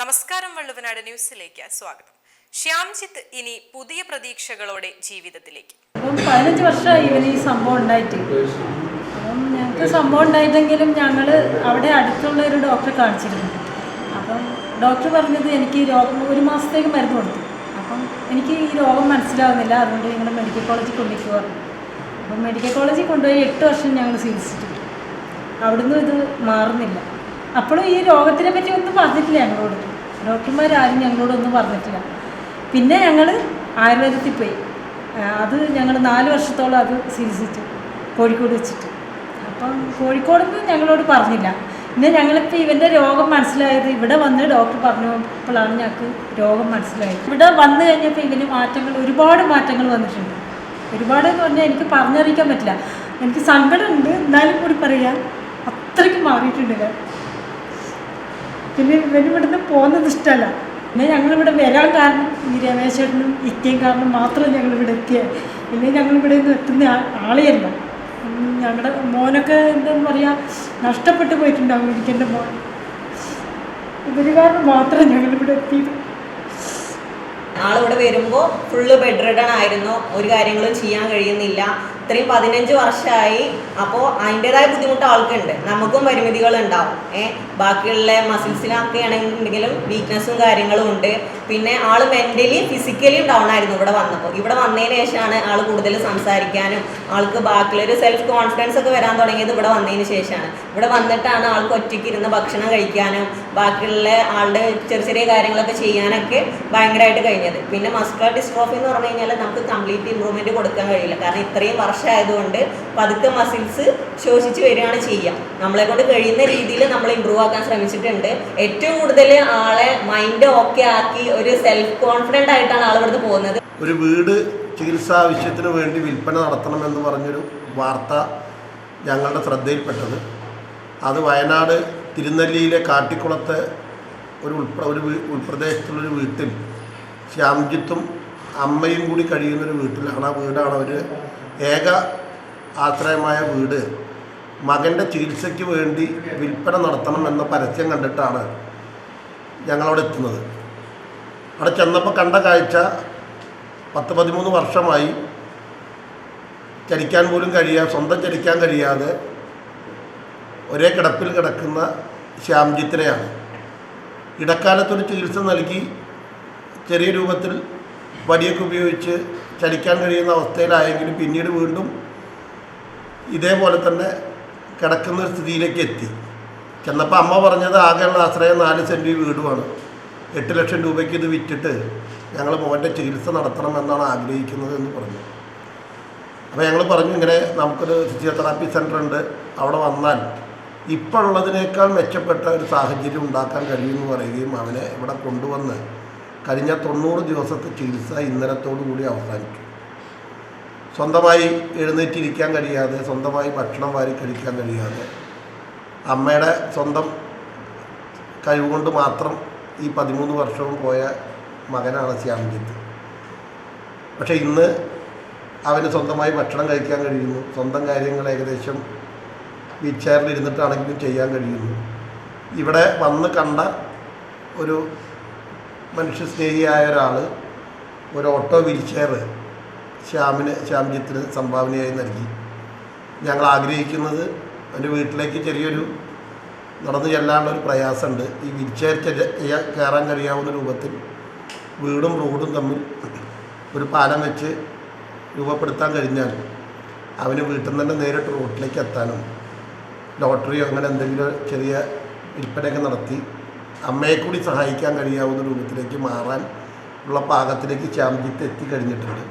നമസ്കാരം വള്ളുവനാട് ന്യൂസിലേക്ക് സ്വാഗതം. ശ്യാംജിത്ത് ഇനി പുതിയ പ്രതീക്ഷകളോടെ ജീവിതത്തിലേക്ക്. പതിനഞ്ച് വർഷമായി ഇവന് ഈ സംഭവം ഉണ്ടായിട്ട്. ഞങ്ങൾക്ക് സംഭവം ഉണ്ടായിട്ടെങ്കിലും ഞങ്ങൾ അവിടെ അടുത്തുള്ള ഒരു ഡോക്ടറെ കാണിച്ചിരുന്നു. അപ്പം ഡോക്ടർ പറഞ്ഞത് എനിക്ക് രോഗം ഒരു മാസത്തേക്ക് മരുന്ന് കൊടുത്തു. അപ്പം എനിക്ക് ഈ രോഗം മനസ്സിലാവുന്നില്ല. അതുകൊണ്ട് ഞങ്ങൾ മെഡിക്കൽ കോളേജിൽ കൊണ്ടുപോയി അപ്പം മെഡിക്കൽ കോളേജിൽ കൊണ്ടുപോയി എട്ട് വർഷം ഞങ്ങൾ ചികിത്സിച്ചു അവിടുന്ന് ഇത് മാറുന്നില്ല. അപ്പോഴും ഈ രോഗത്തിനെ പറ്റി ഒന്നും പറഞ്ഞിട്ടില്ല ഞങ്ങളോട്. ഡോക്ടർമാരാരും ഞങ്ങളോടൊന്നും പറഞ്ഞിട്ടില്ല. പിന്നെ ഞങ്ങൾ ആയുർവേദത്തിൽ പോയി. അത് ഞങ്ങൾ നാല് വർഷത്തോളം അത് ചികിത്സിച്ചു. കോഴിക്കോട് വെച്ചിട്ട്. അപ്പം കോഴിക്കോടൊന്നും ഞങ്ങളോട് പറഞ്ഞില്ല. പിന്നെ ഞങ്ങളിപ്പോൾ ഇവന്റെ രോഗം മനസ്സിലായത് ഇവിടെ വന്ന് ഡോക്ടർ പറഞ്ഞപ്പോഴാണ് ഞങ്ങൾക്ക് രോഗം മനസ്സിലായത്. ഇവിടെ വന്നു കഴിഞ്ഞപ്പോൾ ഇവന് മാറ്റങ്ങൾ ഒരുപാട് മാറ്റങ്ങൾ വന്നിട്ടുണ്ട്. ഒരുപാട് എന്ന് പറഞ്ഞാൽ എനിക്ക് പറഞ്ഞറിയിക്കാൻ പറ്റില്ല. എനിക്ക് സങ്കടമുണ്ട് എന്നാലും കൂടി പറയാം അത്രയ്ക്ക് മാറിയിട്ടുണ്ട് പിന്നെ ഇവന് ഇവിടുന്ന് പോകുന്നത് ഇഷ്ടമല്ല. പിന്നെ ഞങ്ങളിവിടെ വരാൻ കാരണം ഈ രമേശേട്ടനും ഇക്കയും കാരണം മാത്രം ഞങ്ങളിവിടെ എത്തിയത് പിന്നെ ഞങ്ങളിവിടെ നിന്ന് എത്തുന്ന ആളെയല്ല. ഞങ്ങളുടെ മോനൊക്കെ എന്താന്ന് പറയുക നഷ്ടപ്പെട്ടു പോയിട്ടുണ്ടാവും എനിക്കെന്റെ മോൻ. ഇവർ കാരണം മാത്രം ഞങ്ങളിവിടെ എത്തിയത് ആളിവിടെ വരുമ്പോൾ ഫുള്ള് ബെഡ് റിഡൺ ആയിരുന്നു. ഒരു കാര്യങ്ങളും ചെയ്യാൻ കഴിയുന്നില്ല. ഇത്രയും പതിനഞ്ച് വർഷമായി അപ്പോൾ അതിന്റെതായ ബുദ്ധിമുട്ട് ആൾക്കുണ്ട്. നമുക്കും പരിമിതികൾ ഉണ്ടാവും ഏ ബാക്കിയുള്ള മസിൽസിനൊക്കെ ആണെന്നുണ്ടെങ്കിലും വീക്ക്നെസ്സും കാര്യങ്ങളും ഉണ്ട്. പിന്നെ ആൾ മെന്റലി ഫിസിക്കലി ഡൗൺ ആയിരുന്നു ഇവിടെ വന്നപ്പോൾ ഇവിടെ വന്നതിന് ശേഷമാണ് ആൾ കൂടുതൽ സംസാരിക്കാനും ആൾക്ക് ബാക്കിയുള്ളൊരു സെൽഫ് കോൺഫിഡൻസ് ഒക്കെ വരാൻ തുടങ്ങിയത് ഇവിടെ വന്നതിന് ശേഷമാണ്. ഇവിടെ വന്നിട്ടാണ് ആൾക്ക് ഒറ്റയ്ക്ക് ഇരുന്ന് ഭക്ഷണം കഴിക്കാനും ബാക്കിയുള്ള ആളുടെ ചെറിയ ചെറിയ കാര്യങ്ങളൊക്കെ ചെയ്യാനൊക്കെ ഭയങ്കരമായിട്ട് കഴിഞ്ഞത്. പിന്നെ മസ്കുലർ ഡിസ്ട്രോഫി എന്ന് പറഞ്ഞു കഴിഞ്ഞാൽ നമുക്ക് കംപ്ലീറ്റ് ഇമ്പ്രൂവ്മെന്റ് കൊടുക്കാൻ കഴിയില്ല. കാരണം ഇത്രയും വർഷമായതുകൊണ്ട് പതുക്കെ മസിൽസ് ശോഷിച്ച് വരികയാണ് ചെയ്യുക. നമ്മളെ കൊണ്ട് കഴിയുന്ന രീതിയിൽ നമ്മൾ ഇമ്പ്രൂവ് ആക്കാൻ ശ്രമിച്ചിട്ടുണ്ട്. ഏറ്റവും കൂടുതൽ ആളെ മൈൻഡ് ഓക്കെ ആക്കി ഒരു സെൽഫ് കോൺഫിഡന്റ് ആയിട്ടാണ് ആൾ ഇവിടുന്ന് പോകുന്നത്. ഒരു വീട് ചികിത്സാ ആവശ്യത്തിന് വേണ്ടി വിൽപ്പന നടത്തണമെന്ന് പറഞ്ഞൊരു വാർത്ത ഞങ്ങളുടെ ശ്രദ്ധയിൽപ്പെട്ടത്. അത് വയനാട് തിരുനെല്ലിയിലെ കാട്ടിക്കുളത്തെ ഒരു ഉൾപ്ര ഒരു ഉൾപ്രദേശത്തുള്ളൊരു വീട്ടിൽ ശ്യാംജിത്തും അമ്മയും കൂടി കഴിയുന്നൊരു വീട്ടിലാണ്. ആ വീടാണ് അവർ ഏക ആശ്രയമായ വീട്. മകന്റെ ചികിത്സയ്ക്ക് വേണ്ടി വിൽപ്പന നടത്തണം എന്ന പരസ്യം കണ്ടിട്ടാണ് ഞങ്ങളവിടെ എത്തുന്നത്. അവിടെ ചെന്നപ്പോൾ കണ്ട കാഴ്ച പത്ത് പതിമൂന്ന് വർഷമായി ചരിക്കാൻ പോലും കഴിയാതെ സ്വന്തം ചരിക്കാൻ കഴിയാതെ ഒരേ കിടപ്പിൽ കിടക്കുന്ന ശ്യാംജിത്തിനെയാണ്. ഇടക്കാലത്തൊരു ചികിത്സ നൽകി ചെറിയ രൂപത്തിൽ വടിയൊക്കെ ഉപയോഗിച്ച് ചലിക്കാൻ കഴിയുന്ന അവസ്ഥയിലായെങ്കിലും പിന്നീട് വീണ്ടും ഇതേപോലെ തന്നെ കിടക്കുന്ന ഒരു സ്ഥിതിയിലേക്ക് എത്തി. ചെന്നപ്പോൾ അമ്മ പറഞ്ഞത് ആകെയുള്ള ആശ്രയം നാല് സെന്റ് വീടുമാണ്. എട്ട് ലക്ഷം രൂപയ്ക്ക് ഇത് വിറ്റിട്ട് ഞങ്ങൾ മോന്റെ ചികിത്സ നടത്തണം എന്നാണ് ആഗ്രഹിക്കുന്നത് എന്ന് പറഞ്ഞു. അപ്പോൾ ഞങ്ങൾ പറഞ്ഞു ഇങ്ങനെ നമുക്കൊരു ഫിസിയോതെറാപ്പി സെന്റർ ഉണ്ട്. അവിടെ വന്നാൽ ഇപ്പോഴുള്ളതിനേക്കാൾ മെച്ചപ്പെട്ട ഒരു സാഹചര്യം ഉണ്ടാക്കാൻ കഴിയുമെന്ന് പറയുകയും അവനെ ഇവിടെ കൊണ്ടുവന്ന് കഴിഞ്ഞ തൊണ്ണൂറ് ദിവസത്തെ ചികിത്സ ഇന്നലത്തോടു കൂടി അവസാനിച്ചു. സ്വന്തമായി എഴുന്നേറ്റിരിക്കാൻ കഴിയാതെ സ്വന്തമായി ഭക്ഷണം വാരി കഴിക്കാൻ കഴിയാതെ അമ്മയുടെ സ്വന്തം കഴിവുകൊണ്ട് മാത്രം ഈ പതിമൂന്ന് വർഷവും പോയ മകനാണ് ശ്യാംജിത്ത്. പക്ഷേ ഇന്ന് അവന് സ്വന്തമായി ഭക്ഷണം കഴിക്കാൻ കഴിയുന്നു. സ്വന്തം കാര്യങ്ങൾ ഏകദേശം വീൽ ചെയറിൽ ഇരുന്നിട്ടാണെങ്കിലും ചെയ്യാൻ കഴിയുന്നു. ഇവിടെ വന്ന് കണ്ട ഒരു മനുഷ്യസ്നേഹിയായ ഒരാൾ ഒരു ഓട്ടോ വീൽ ചെയർ ശ്യാമിന് ശ്യാംജിത്തിന് സംഭാവനയായി നൽകി. ഞങ്ങൾ ആഗ്രഹിക്കുന്നത് എന്റെ വീട്ടിലേക്ക് ചെറിയൊരു നടന്നു ചെല്ലാനുള്ള ഒരു പ്രയാസമുണ്ട്. ഈ വീൽ ചെയർ കയറാൻ കഴിയാവുന്ന രൂപത്തിൽ വീടും റോഡും തമ്മിൽ ഒരു പാലം വെച്ച് രൂപപ്പെടുത്താൻ കഴിഞ്ഞാൽ അവന് വീട്ടിൽ നിന്ന് തന്നെ നേരിട്ട് റോട്ടിലേക്ക് എത്താനും ലോട്ടറിയോ അങ്ങനെ എന്തെങ്കിലും ചെറിയ വിൽപ്പനയൊക്കെ നടത്തി അമ്മയെ കൂടി സഹായിക്കാൻ കഴിയാവുന്ന രൂപത്തിലേക്ക് മാറാൻ ഉള്ള പാകത്തിലേക്ക് ശ്യാംജിത്ത് എത്തിക്കഴിഞ്ഞിട്ടുണ്ട്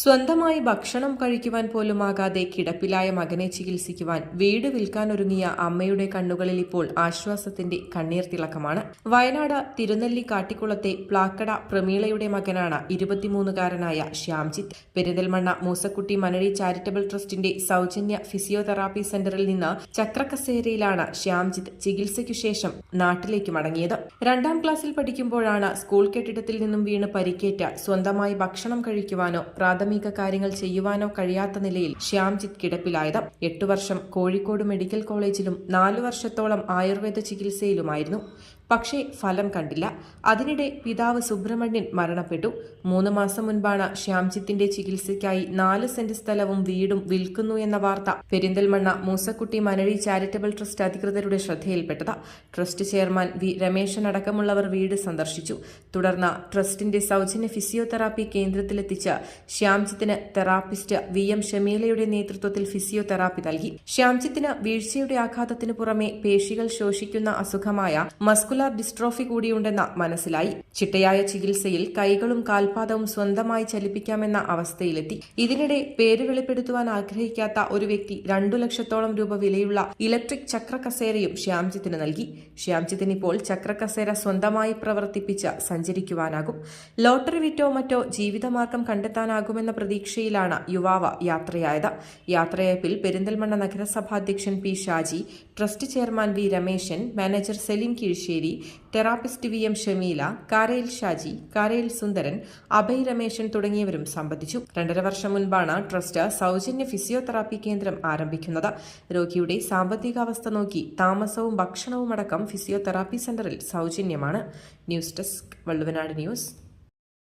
സ്വന്തമായി ഭക്ഷണം കഴിക്കുവാൻ പോലും ആകാതെ കിടപ്പിലായ മകനെ ചികിത്സിക്കുവാൻ വീട് വിൽക്കാനൊരുങ്ങിയ അമ്മയുടെ കണ്ണുകളിൽ ഇപ്പോൾ ആശ്വാസത്തിന്റെ കണ്ണീർ തിളക്കമാണ്. വയനാട് തിരുനെല്ലി കാട്ടിക്കുളത്തെ പ്ലാക്കട പ്രമീളയുടെ മകനാണ് ഇരുപത്തിമൂന്നുകാരനായ ശ്യാംജിത്ത്. പെരിന്തൽമണ്ണ മൂസക്കുട്ടി മനഴി ചാരിറ്റബിൾ ട്രസ്റ്റിന്റെ സൗജന്യ ഫിസിയോതെറാപ്പി സെന്ററിൽ നിന്ന് ചക്രക്കസേരയിലാണ് ശ്യാംജിത്ത് ചികിത്സയ്ക്കു ശേഷം നാട്ടിലേക്ക് മടങ്ങിയത്. രണ്ടാം ക്ലാസ്സിൽ പഠിക്കുമ്പോഴാണ് സ്കൂൾ കെട്ടിടത്തിൽ നിന്നും വീണ് പരിക്കേറ്റ സ്വന്തമായി ഭക്ഷണം കഴിക്കുവാനോ പ്രാഥമിക കാര്യങ്ങൾ ചെയ്യുവാനോ കഴിയാത്ത നിലയിൽ ശ്യാംജിത്ത് കിടപ്പിലായത്. എട്ടു വർഷം കോഴിക്കോട് മെഡിക്കൽ കോളേജിലും നാലു വർഷത്തോളം ആയുർവേദ ചികിത്സയിലുമായിരുന്നു. പക്ഷേ ഫലം കണ്ടില്ല. അതിനിടെ പിതാവ് സുബ്രഹ്മണ്യൻ മരണപ്പെട്ടു. മൂന്ന് മാസം മുൻപാണ് ശ്യാംജിത്തിന്റെ ചികിത്സയ്ക്കായി നാല് സെന്റ് സ്ഥലവും വീടും വിൽക്കുന്നു എന്ന വാർത്ത പെരിന്തൽമണ്ണ മൂസക്കുട്ടി മനഴി ചാരിറ്റബിൾ ട്രസ്റ്റ് അധികൃതരുടെ ശ്രദ്ധയിൽപ്പെട്ടത്. ട്രസ്റ്റ് ചെയർമാൻ വി രമേശൻ അടക്കമുള്ളവർ വീട് സന്ദർശിച്ചു. തുടർന്ന് ട്രസ്റ്റിന്റെ സൗജന്യ ഫിസിയോതെറാപ്പി കേന്ദ്രത്തിലെത്തിച്ച് ശ്യാംജിത്തിന് തെറാപ്പിസ്റ്റ് വി എം ഷമീലയുടെ നേതൃത്വത്തിൽ ഫിസിയോതെറാപ്പി നൽകി. ശ്യാംജിത്തിന് വീഴ്ചയുടെ ആഘാതത്തിനു പുറമെ പേശികൾ ശോഷിക്കുന്ന അസുഖമായ മസ്കുലാർ ഡിസ്ട്രോഫി കൂടിയുണ്ടെന്ന് മനസ്സിലായി. ചിട്ടയായ ചികിത്സയിൽ കൈകളും കാൽപാദവും സ്വന്തമായി ചലിപ്പിക്കാമെന്ന അവസ്ഥയിലെത്തി. ഇതിനിടെ പേര് വെളിപ്പെടുത്തുവാൻ ആഗ്രഹിക്കാത്ത ഒരു വ്യക്തി രണ്ടു ലക്ഷത്തോളം രൂപ വിലയുള്ള ഇലക്ട്രിക് ചക്ര കസേരയും ശ്യാംജിത്തിന് നൽകി. ശ്യാംജിത്തിന് ഇപ്പോൾ ചക്ര സ്വന്തമായി പ്രവർത്തിപ്പിച്ച് സഞ്ചരിക്കുവാനാകും. ലോട്ടറി വിറ്റോ മറ്റോ ജീവിതമാർഗം കണ്ടെത്താനാകുമെന്ന പ്രതീക്ഷയിലാണ് യുവാവ് യാത്രയായത്. യാത്രയപ്പിൽ പെരിന്തൽമണ്ണ നഗരസഭാ അധ്യക്ഷൻ P Shaji trust chairman V Rameshan manager Selim Keezhsseri therapist V M Shameela Karayil Shaji Karayil Sundaran Abhay Rameshan തുടങ്ങിയവരും സംബന്ധിച്ചു. രണ്ടര വർഷം മുൻപാണ് ട്രസ്റ്റ് സൗജന്യ ഫിസിയോതെറാപ്പി കേന്ദ്രം ആരംഭിക്കുന്നത്. രോഗിയുടെ സാമ്പത്തികാവസ്ഥ നോക്കി താമസവും ഭക്ഷണവും അടക്കം ഫിസിയോതെറാപ്പി സെന്ററിൽ സൗജന്യമാണ്. News desk Valluvanad news.